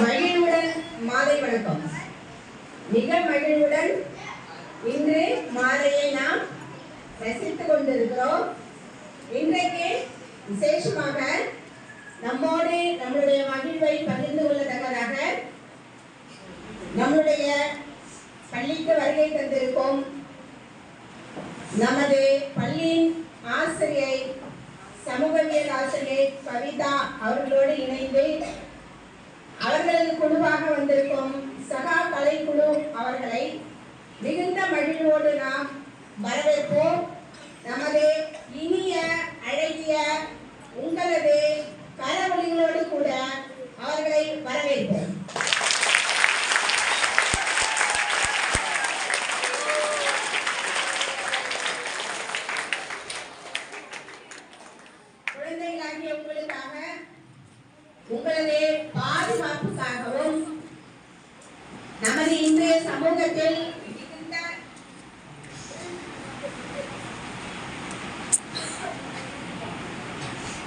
மகிழ்வுடன் மாலை வணக்கம். மிக மகிழ்வுடன் இன்று மாலையை நாம் ரசித்துக் கொண்டிருக்கிறோம். இன்றைக்கு விசேஷமாக நம்மோடு நம்மளுடைய மகிழ்வை பகிர்ந்து கொள்ளத்தக்கதாக நம்முடைய பள்ளிக்கு வருகை தந்திருக்கும் நமது பள்ளியின் ஆசிரியை சமூகவியல் ஆசிரியை கவிதா அவர்களோடு இணைந்து அவர்களது குழுவாக வந்திருக்கும் சகா கலைக்குழு அவர்களை மிகுந்த மகிழ்வோடு நாம் வரவேற்போம். நமது இனிய அழகிய உங்களது கரவொலிகளோடு கூட அவர்களை வரவேற்போம். குழந்தைகளாகிய உங்களுக்காக உங்களது பாதுகாப்புக்காகவும் நமது இன்றைய சமூகத்தில்